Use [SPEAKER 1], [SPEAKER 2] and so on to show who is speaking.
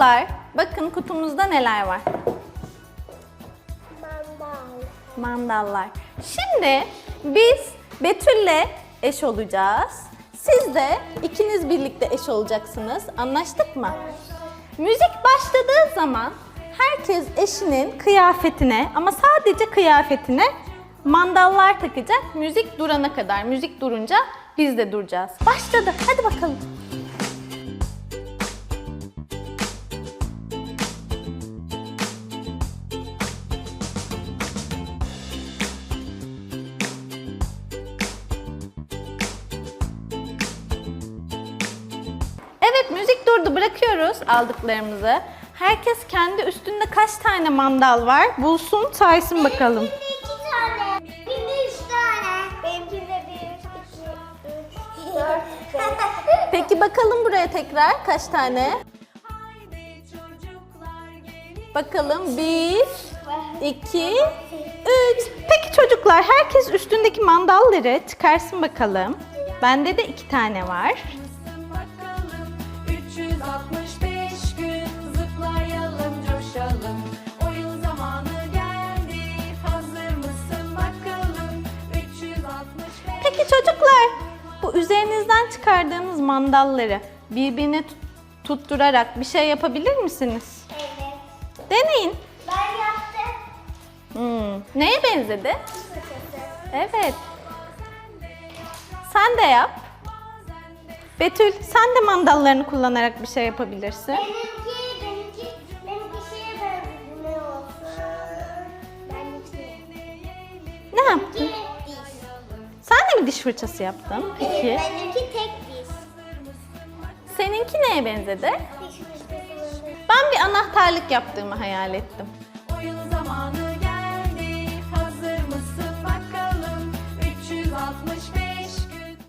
[SPEAKER 1] çocuklar bakın kutumuzda neler var.
[SPEAKER 2] Mandal.
[SPEAKER 1] Mandallar. Şimdi biz Betül'le eş olacağız. Siz de ikiniz birlikte eş olacaksınız. Anlaştık mı? Müzik başladığı zaman herkes eşinin kıyafetine ama sadece kıyafetine mandallar takacak. Müzik durana kadar. Müzik durunca biz de duracağız. Başladı. Hadi bakalım. Evet müzik durdu. Bırakıyoruz aldıklarımızı. Herkes kendi üstünde kaç tane mandal var bulsun saysın bakalım.
[SPEAKER 2] Benimkinde iki tane. Benimkinde üç tane. Benimkinde bir, iki, üç, dört, beş.
[SPEAKER 1] Peki bakalım buraya tekrar kaç tane? Bakalım bir, iki, üç. Peki çocuklar herkes üstündeki mandalları çıkarsın bakalım. Bende de iki tane var.
[SPEAKER 3] Bakalım 365 gün zıplayalım coşalım Oyun zamanı geldi hazır mısın bakalım 365
[SPEAKER 1] Peki çocuklar bu üzerinizden çıkardığınız mandalları birbirine tut- tutturarak bir şey yapabilir misiniz?
[SPEAKER 2] Evet.
[SPEAKER 1] Deneyin.
[SPEAKER 2] Ben yaptım.
[SPEAKER 1] Hmm, Neye benzedi? Evet. Sen de yap. Betül sen de mandallarını kullanarak bir şey yapabilirsin.
[SPEAKER 2] Benimki, benimki, benimki şeye benziyor. Ne olsun? Benimki.
[SPEAKER 1] Ne yaptın?
[SPEAKER 2] Benimki diş.
[SPEAKER 1] Sen de mi diş fırçası yaptın? Peki.
[SPEAKER 2] Benimki tek diş.
[SPEAKER 1] Seninki neye benzedi?
[SPEAKER 2] Diş fırçası.
[SPEAKER 1] Ben bir anahtarlık yaptığımı hayal ettim.